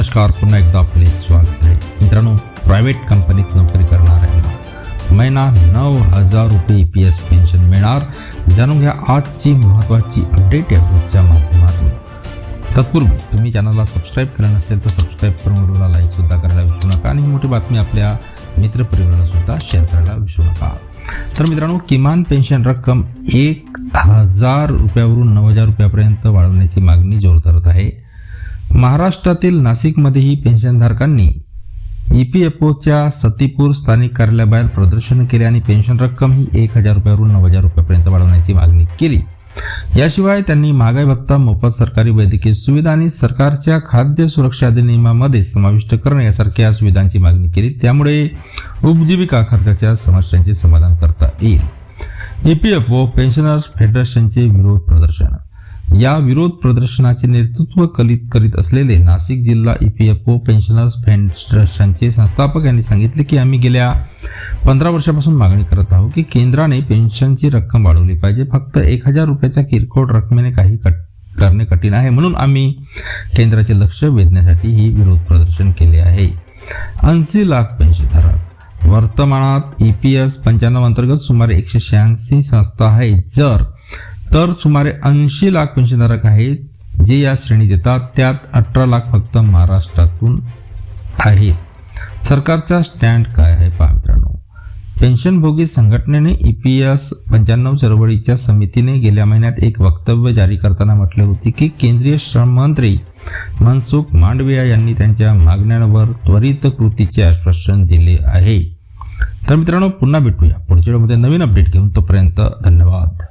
नमस्कार पुन्हा एकदा आपले स्वागत आहे. मित्रांनो प्रायव्हेट कंपनीत नोकरी करणाऱ्यांना महिना नऊ हजार रुपये ई पी एस पेन्शन मिळणार. जाणून घ्या आजची महत्त्वाची अपडेट या ग्रुपच्या माध्यमातून. तत्पूर्वी तुम्ही चॅनलला सबस्क्राईब केलं नसेल तर सबस्क्राईब करून व्हिडिओला लाईकसुद्धा करायला विसरू नका आणि ही मोठी बातमी आपल्या मित्रपरिवाराला सुद्धा शेअर करायला विसरू नका. तर मित्रांनो किमान पेन्शन रक्कम एक हजार रुपयावरून नऊ हजार रुपयापर्यंत वाढवण्याची मागणी जोरदार महाराष्ट्रातील नाशिकमध्येही पेन्शनधारकांनी ई पी एफ ओच्या सतीपूर स्थानिक कार्यालयाबाहेर प्रदर्शन केले आणि पेन्शन रक्कम ही एक हजार रुपयावरून नऊ हजार रुपयापर्यंत वाढवण्याची मागणी केली. याशिवाय त्यांनी महागाई भत्ता मोफत सरकारी वैद्यकीय सुविधा आणि सरकारच्या खाद्य सुरक्षा अधिनियमामध्ये समाविष्ट करणे यासारख्या सुविधांची मागणी केली. त्यामुळे उपजीविका खर्चाच्या समस्यांचे समाधान करता येईल. E P F O pensioners फेडरेशनचे विरोध प्रदर्शन. या विरोध प्रदर्शनाचे नेतृत्व कलित करीत असलेले नाशिक जिल्हा E P F O pensioners फेडरेशनचे संस्थापक यांनी सांगितले की आम्ही गेल्या पंधरा वर्षापासून मागणी करत आहोत की केंद्राने पेन्शनची रक्कम वाढवली पाहिजे. फक्त एक हजार रुपयाच्या किरकोळ रकमेने काही कट करणे कठीण आहे. म्हणून आम्ही केंद्राचे लक्ष वेधण्यासाठी ही विरोध प्रदर्शन केले आहे. ऐंशी लाख पेन्शनधारक. वर्तमानात ई पी एस पंच्याण्णव अंतर्गत सुमारे एकशे शहाऐंशी संस्था आहेत. जर तर सुमारे ऐंशी लाख पेन्शनधारक आहेत जे या श्रेणीत येतात. त्यात अठरा लाख फक्त महाराष्ट्रातून आहेत. सरकारचा स्टँड काय आहे पहा मित्रांनो? पेन्शनभोगी संघटनेने ई पी एस पंच्याण्णव चळवळीच्या समितीने गेल्या महिन्यात एक वक्तव्य जारी करताना म्हटले होते की केंद्रीय श्रम मंत्री मनसुख मांडविया यांनी त्यांच्या मागण्यांवर त्वरित कृतीचे आश्वासन दिले आहे. तर मित्रांनो पुन्हा भेटूया. पुढच्या वेळेमध्ये नवीन अपडेट घेऊन तोपर्यंत धन्यवाद.